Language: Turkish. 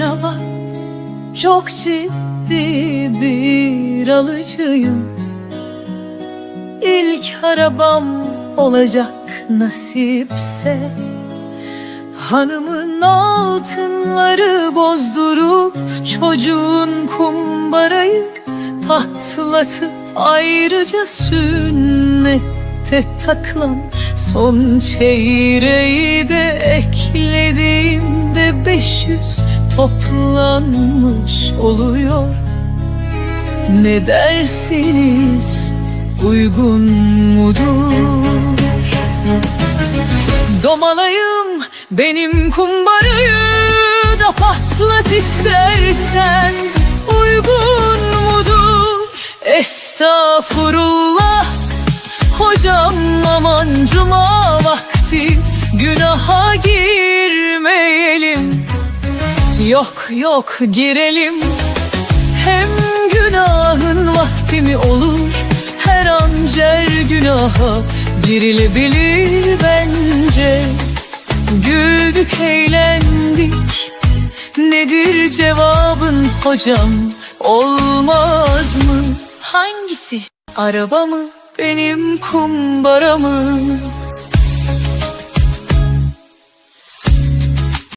araba Çok ciddi bir alıcıyım. İlk arabam olacak nasipse Hanımın altınları bozdurup Çocuğun kumbarayı patlatıp Ayrıca sünnette takılan Son çeyreği de eklediğimde 500 toplanmış oluyor Ne dersiniz uygun mudur? Domalayım benim kumbarayı da patlat istersen Uygun mudur? Estağfurullah Hocam aman cuma vakti Günaha girmeyelim Yok yok girelim. Hem günahın vakti mi olur? Her an cer günaha girilebilir bence. Güldük eğlendik. Nedir cevabın hocam? Olmaz mı? Hangisi? Araba mı? Benim kumbara mı